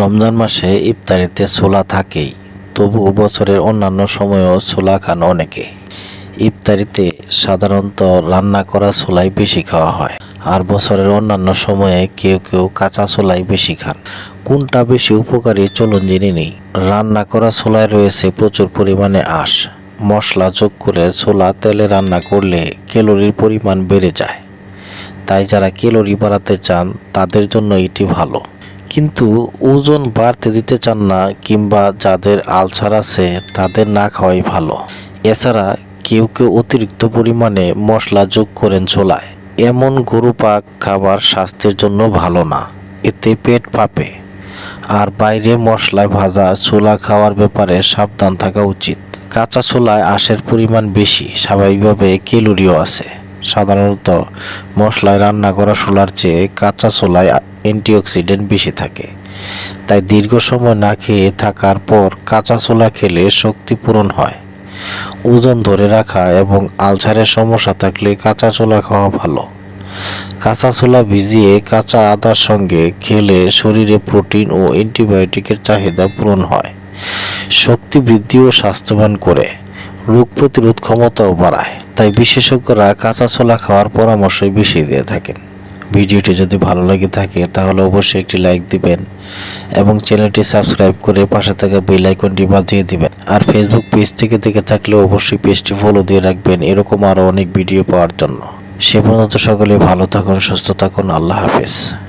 রমজান মাসে ইফতারিতে ছোলা থাকেই তবু বছরের অন্যান্য সময়েও ছোলা খান অনেকে। ইফতারিতে সাধারণত রান্না করা ছোলাই বেশি খাওয়া হয়, আর বছরের অন্যান্য সময়ে কেউ কেউ কাঁচা ছোলাই বেশি খান। কোনটা বেশি উপকারী চলুন জেনে নেই। রান্না করা ছোলায় রয়েছে প্রচুর পরিমাণে আঁশ। মশলা যোগ করে ছোলা তেলে রান্না করলে ক্যালোরির পরিমাণ বেড়ে যায়। তাই যারা ক্যালোরি বাড়াতে চান, তাদের জন্য এটি ভালো। কিন্তু ওজন বাড়তে দিতে চান না কিংবা যাদের আলসার আছে তাদের না খাওয়াই ভালো। এছাড়া কেউ কেউ অতিরিক্ত পরিমাণে মশলা যোগ করেন ছোলায়। এমন গরু পাক খাবার স্বাস্থ্যের জন্য ভালো না। এতে পেট ফাঁপে আর বাইরে মশলায় ভাজা ছোলা খাওয়ার ব্যাপারে সাবধান থাকা উচিত। কাঁচা ছোলায় আঁশের পরিমাণ বেশি, স্বাভাবিকভাবে ক্যালোরিও আছে। সাধারণত মশলায় রান্না করা ছোলার চেয়ে কাঁচা ছোলায় অ্যান্টিঅক্সিডেন্ট বেশি থাকে। তাই দীর্ঘ সময় না খেয়ে থাকার পর কাঁচা ছোলা খেলে শক্তি পূরণ হয়। ওজন ধরে রাখা এবং আলসারের সমস্যা থাকলে কাঁচা ছোলা খাওয়া ভালো। কাঁচা ছোলা ভিজিয়ে কাঁচা আদার সঙ্গে খেলে শরীরে প্রোটিন ও অ্যান্টিবায়োটিকের চাহিদা পূরণ হয়। শক্তি বৃদ্ধি ও স্বাস্থ্যবান করে। রোগ প্রতিরোধ ক্ষমতাও বাড়ায়। তাই বিশেষজ্ঞরা কাঁচা ছোলা খাওয়ার পরামর্শই বেশি দিয়ে থাকেন। ভিডিওটি যদি ভালো লাগে থাকে, তাহলে অবশ্যই একটি লাইক দিবেন এবং চ্যানেলটি সাবস্ক্রাইব করে পাশে থাকা বেল আইকনটি বাজিয়ে দিবেন। আর ফেসবুক পেজ থেকে দেখে থাকলে অবশ্যই পেজটি ফলো দিয়ে রাখবেন। এরকম আরও অনেক ভিডিও পাওয়ার জন্য। সে পর্যন্ত সকলে ভালো থাকুন, সুস্থ থাকুন। আল্লাহ হাফেজ।